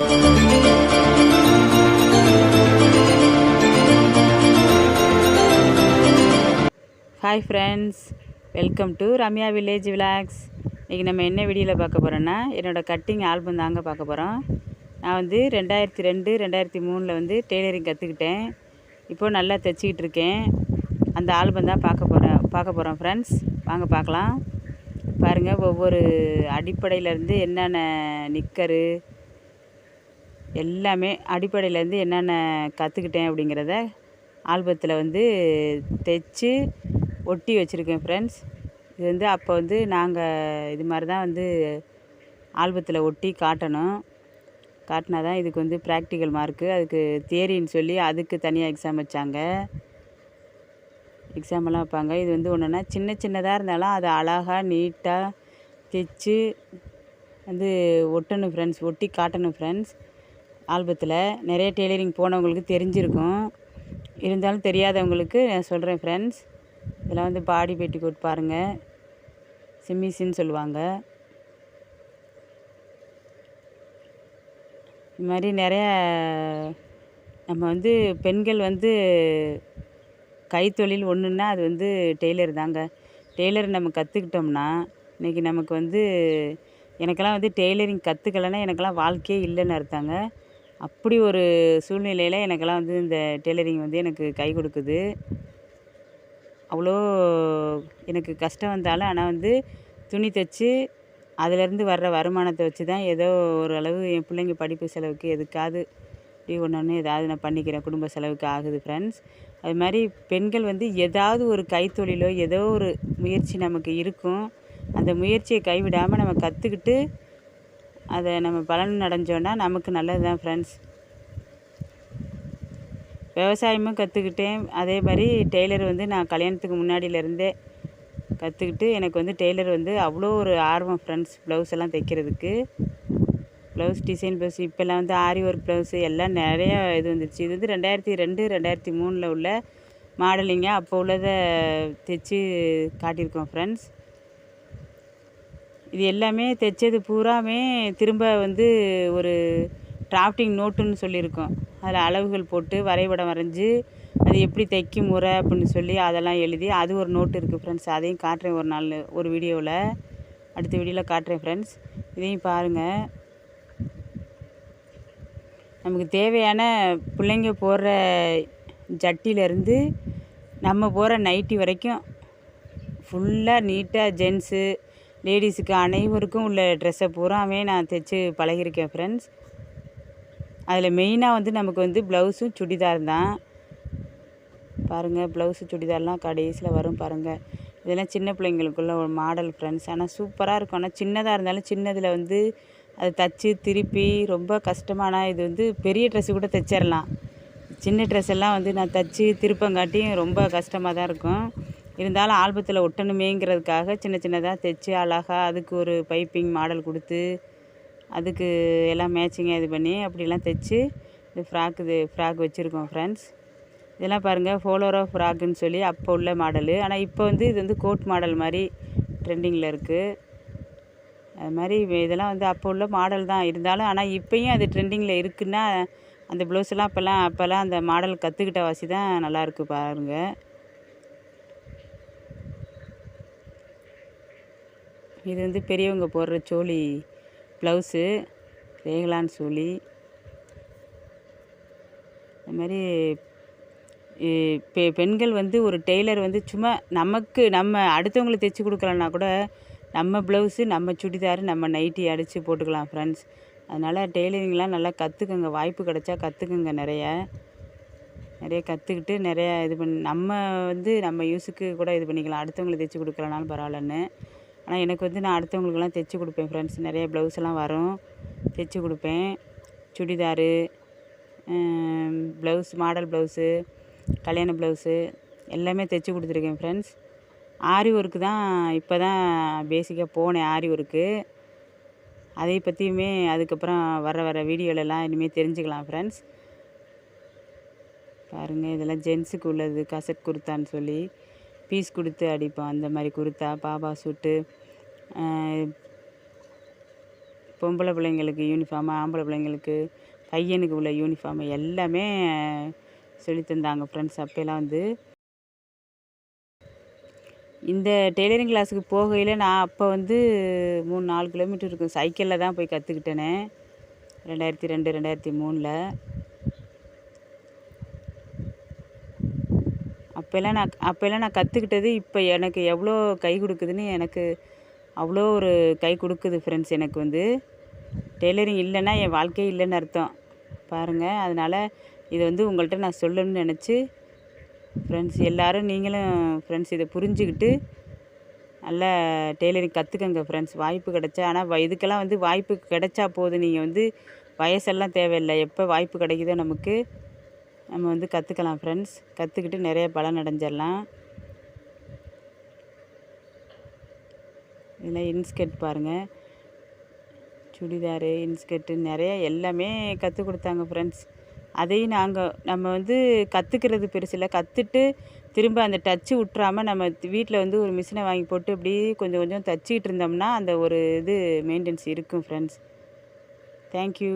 Hi friends welcome to Ramya village vlogs இன்றைக்கி நம்ம என்ன வீடியோவில் பார்க்க போகிறோன்னா என்னோடய கட்டிங் ஆல்பம் தாங்க பார்க்க போகிறோம் நான் வந்து ரெண்டாயிரத்தி ரெண்டு ரெண்டாயிரத்தி மூணில் வந்து டெய்லரிங் கற்றுக்கிட்டேன் இப்போது நல்லா தைச்சிக்கிட்டு இருக்கேன். அந்த ஆல்பம் தான் பார்க்க போகிறேன் பார்க்க போகிறோம் ஃப்ரெண்ட்ஸ் வாங்க பார்க்கலாம். பாருங்கள் ஒவ்வொரு அடிப்படையிலேருந்து என்னென்ன நிக்கரு எல்லாமே அடிப்படையிலேருந்து என்னென்ன கற்றுக்கிட்டேன் அப்படிங்கிறத ஆல்பத்தில் வந்து தைச்சி ஒட்டி வச்சுருக்கேன் ஃப்ரெண்ட்ஸ். இது வந்து அப்போ வந்து நாங்கள் இது மாதிரி தான் வந்து ஆல்பத்தில் ஒட்டி காட்டணும். காட்டினா தான் இதுக்கு வந்து ப்ராக்டிக்கல் மார்க்கு அதுக்கு தியரின்னு சொல்லி அதுக்கு தனியாக எக்ஸாம் வச்சாங்க. எக்ஸாம் எல்லாம் வைப்பாங்க. இது வந்து ஒன்றுனா சின்ன சின்னதாக இருந்தாலும் அதை அழகாக நீட்டாக தைச்சி வந்து ஒட்டணும் ஃப்ரெண்ட்ஸ் ஒட்டி காட்டணும் ஃப்ரெண்ட்ஸ். ஆல்பத்தில் நிறைய டெய்லரிங் போனவங்களுக்கு தெரிஞ்சிருக்கும். இருந்தாலும் தெரியாதவங்களுக்கு நான் சொல்கிறேன் ஃப்ரெண்ட்ஸ் இதெல்லாம் வந்து பாடி பெட்டிக்கோட் பாருங்கள் சிம்மிசின்னு சொல்லுவாங்க. இது மாதிரி நிறைய நம்ம வந்து பெண்கள் வந்து கைத்தொழில் ஒன்றுன்னா அது வந்து டெய்லர் தாங்க. டெய்லர் நம்ம கற்றுக்கிட்டோம்னா இன்றைக்கி நமக்கு வந்து எனக்கெல்லாம் வந்து டெய்லரிங் கற்றுக்கலன்னா எனக்கெல்லாம் வாழ்க்கையே இல்லைன்னு அர்த்தங்க. அப்படி ஒரு சூழ்நிலையில் எனக்கெல்லாம் வந்து இந்த டெய்லரிங் வந்து எனக்கு கை கொடுக்குது. அவ்வளோ எனக்கு கஷ்டம் வந்தாலும் ஆனால் வந்து துணி தைச்சி அதிலேருந்து வர்ற வருமானத்தை வச்சு தான் ஏதோ ஓரளவு என் பிள்ளைங்க படிப்பு செலவுக்கு எதுக்காவது இப்படி ஒன்று ஒன்று ஏதாவது நான் பண்ணிக்கிறேன். குடும்ப செலவுக்கு ஆகுது ஃப்ரெண்ட்ஸ் அது மாதிரி பெண்கள் வந்து ஏதாவது ஒரு கைத்தொழிலோ ஏதோ ஒரு முயற்சி நமக்கு இருக்கும். அந்த முயற்சியை கைவிடாமல் நம்ம கற்றுக்கிட்டு அதை நம்ம பலன் அடைஞ்சோன்னா நமக்கு நல்லது தான் ஃப்ரெண்ட்ஸ் விவசாயமும் கற்றுக்கிட்டேன் அதே மாதிரி டெய்லர் வந்து நான் கல்யாணத்துக்கு முன்னாடியிலேருந்தே கற்றுக்கிட்டு எனக்கு வந்து டெய்லர் வந்து அவ்வளோ ஒரு ஆர்வம் ஃப்ரெண்ட்ஸ் ப்ளவுஸ் எல்லாம் தைக்கிறதுக்கு. ப்ளவுஸ் டிசைன் ப்ளவுஸ் இப்போல்லாம் வந்து ஆரி ஒர்க் ப்ளவுஸு எல்லாம் நிறையா இது வந்துருச்சு. இது வந்து ரெண்டாயிரத்தி ரெண்டு ரெண்டாயிரத்தி மூணில் உள்ள மாடலிங்காக அப்போ உள்ளதை தைச்சி காட்டியிருக்கோம் ஃப்ரெண்ட்ஸ் இது எல்லாமே தைச்சது பூராமே திரும்ப வந்து ஒரு டிராஃப்டிங் நோட்டுன்னு சொல்லியிருக்கோம். அதில் அளவுகள் போட்டு வரைபடம் வரைஞ்சி அது எப்படி தைக்கும் முறை அப்படின்னு சொல்லி அதெல்லாம் எழுதி அது ஒரு நோட்டு இருக்குது ஃப்ரெண்ட்ஸ் அதையும் காட்டுறேன் ஒரு நாள் ஒரு வீடியோவில் அடுத்த வீடியோவில் காட்டுறேன் ஃப்ரெண்ட்ஸ் இதையும் பாருங்கள் நமக்கு தேவையான பிள்ளைங்க போடுற ஜட்டியிலேருந்து நம்ம போகிற நைட்டி வரைக்கும் ஃபுல்லாக நீட்டாக ஜென்ஸு லேடிஸுக்கு அனைவருக்கும் உள்ள ட்ரெஸ்ஸை பூராமே நான் தைச்சி பழகியிருக்கேன் ஃப்ரெண்ட்ஸ் அதில் மெயினாக வந்து நமக்கு வந்து ப்ளவுஸும் சுடிதார் தான். பாருங்கள் ப்ளவுஸு சுடிதார்லாம் கடைசியில் வரும் பாருங்கள் இதெல்லாம் சின்ன பிள்ளைங்களுக்குள்ள ஒரு மாடல் ஃப்ரெண்ட்ஸ் ஆனால் சூப்பராக இருக்கும். ஆனால் சின்னதாக இருந்தாலும் சின்னதில் வந்து அதை தச்சு திருப்பி ரொம்ப கஷ்டமான இது வந்து பெரிய ட்ரெஸ்ஸு கூட தைச்சிடலாம் சின்ன ட்ரெஸ் எல்லாம் வந்து நான் தச்சு திருப்பங்காட்டியும் ரொம்ப கஷ்டமாக தான் இருக்கும். இருந்தாலும் ஆல்பத்தில் ஒட்டணுமேங்கிறதுக்காக சின்ன சின்னதாக தைச்சி அழகாக அதுக்கு ஒரு பைப்பிங் மாடல் கொடுத்து அதுக்கு எல்லாம் மேட்சிங்காக இது பண்ணி அப்படிலாம் தைச்சி இது ஃப்ராக் இது ஃப்ராக் வச்சுருக்கோம் ஃப்ரெண்ட்ஸ் இதெல்லாம் பாருங்கள் ஃபோலோரோ ஃப்ராக்குன்னு சொல்லி அப்போ உள்ள மாடலு ஆனால் இப்போ வந்து இது வந்து கோட் மாடல் மாதிரி ட்ரெண்டிங்கில் இருக்குது அது மாதிரி இதெல்லாம் வந்து அப்போ உள்ள மாடல் தான் இருந்தாலும் ஆனால் இப்போயும் அது ட்ரெண்டிங்கில் இருக்குன்னா அந்த ப்ளவுஸ்லாம் அப்போல்லாம் அப்போல்லாம் அந்த மாடல் கற்றுக்கிட்ட வாசி தான் நல்லாயிருக்கு பாருங்கள் இது வந்து பெரியவங்க போடுற சோழி ப்ளவுஸு ரேகலான் சோழி அது மாதிரி பெ பெண்கள் வந்து ஒரு டெய்லர் வந்து சும்மா நமக்கு நம்ம அடுத்தவங்களுக்கு தைச்சி கொடுக்கலன்னா கூட நம்ம ப்ளவுஸு நம்ம சுடிதார் நம்ம நைட்டி அடித்து போட்டுக்கலாம் ஃப்ரெண்ட்ஸ். அதனால் டெய்லரிங்லாம் நல்லா கற்றுக்குங்க வாய்ப்பு கிடைச்சா கற்றுக்குங்க நிறைய. நிறைய கற்றுக்கிட்டு நிறையா இது பண்ணி நம்ம வந்து நம்ம யூஸுக்கு கூட இது பண்ணிக்கலாம். அடுத்தவங்களுக்கு தைச்சி கொடுக்கலனாலும் பரவாயில்லன்னு. ஆனால் எனக்கு வந்து நான் அடுத்தவங்களுக்கெல்லாம் தைச்சி கொடுப்பேன் ஃப்ரெண்ட்ஸ் நிறைய ப்ளவுஸ் எல்லாம் வரும். தைச்சி கொடுப்பேன். சுடிதாரு ப்ளவுஸ் மாடல் ப்ளவுஸு கல்யாண ப்ளவுஸு எல்லாமே தைச்சி கொடுத்துருக்கேன் ஃப்ரெண்ட்ஸ் ஆரி ஒர்க்கு தான் இப்போ தான் பேசிக்காக போனேன் ஆரி ஒர்க்கு அதை பற்றியுமே அதுக்கப்புறம் வர வர வீடியோலலாம் இனிமேல் தெரிஞ்சுக்கலாம் ஃப்ரெண்ட்ஸ் பாருங்கள் இதெல்லாம் ஜென்ஸுக்கு உள்ளது கசட் குர்த்தான்னு சொல்லி. பீஸ் கொடுத்து அடிப்போம். அந்த மாதிரி குர்த்தா பாபா சூட்டு பொம்பளை பிள்ளைங்களுக்கு யூனிஃபார்மு ஆம்பளை பிள்ளைங்களுக்கு பையனுக்கு உள்ள யூனிஃபார்மு எல்லாமே சொல்லி தந்தாங்க ஃப்ரெண்ட்ஸ் அப்போலாம் வந்து இந்த டெய்லரிங் கிளாஸுக்கு போகையில் நான் அப்போ வந்து மூணு நாலு கிலோமீட்டர் இருக்கும். சைக்கிளில் தான் போய் கற்றுக்கிட்டேனே ரெண்டாயிரத்தி ரெண்டு ரெண்டாயிரத்தி மூணில். அப்போல்லாம் நான் அப்போல்லாம் நான் கற்றுக்கிட்டது இப்போ எனக்கு எவ்வளோ கை கொடுக்குதுன்னு எனக்கு அவ்வளோ ஒரு கை கொடுக்குது ஃப்ரெண்ட்ஸ் எனக்கு வந்து. டெய்லரிங் இல்லைன்னா என் வாழ்க்கையே இல்லைன்னு அர்த்தம். பாருங்கள் அதனால் இது வந்து உங்கள்கிட்ட நான் சொல்லணும்னு நினச்சி ஃப்ரெண்ட்ஸ் எல்லோரும் நீங்களும் ஃப்ரெண்ட்ஸ் இதை புரிஞ்சுக்கிட்டு நல்லா டெய்லரிங் கற்றுக்கங்க ஃப்ரெண்ட்ஸ் வாய்ப்பு கிடைச்சா ஆனால் இதுக்கெல்லாம் வந்து வாய்ப்பு கிடைச்சா போதும். நீங்கள் வந்து வயசெல்லாம் தேவையில்லை. எப்போ வாய்ப்பு கிடைக்குதோ நமக்கு நம்ம வந்து கற்றுக்கலாம் ஃப்ரெண்ட்ஸ் கற்றுக்கிட்டு நிறைய பலன் அடைஞ்சிடலாம். இதில் இன்ஸ்கெட் பாருங்கள் சுடிதாரு இன்ஸ்கெட்டு நிறைய எல்லாமே கற்றுக் கொடுத்தாங்க ஃப்ரெண்ட்ஸ் அதையும் நாங்கள் நம்ம வந்து கற்றுக்கிறது பெருசில் கற்றுட்டு திரும்ப அந்த டச்சு விட்றாம நம்ம வீட்டில் வந்து ஒரு மிஷினை வாங்கி போட்டு இப்படி கொஞ்சம் கொஞ்சம் தச்சிக்கிட்டு இருந்தோம்னா அந்த ஒரு இது மெயின்டெனன்ஸ் இருக்கும் ஃப்ரெண்ட்ஸ் தேங்க்யூ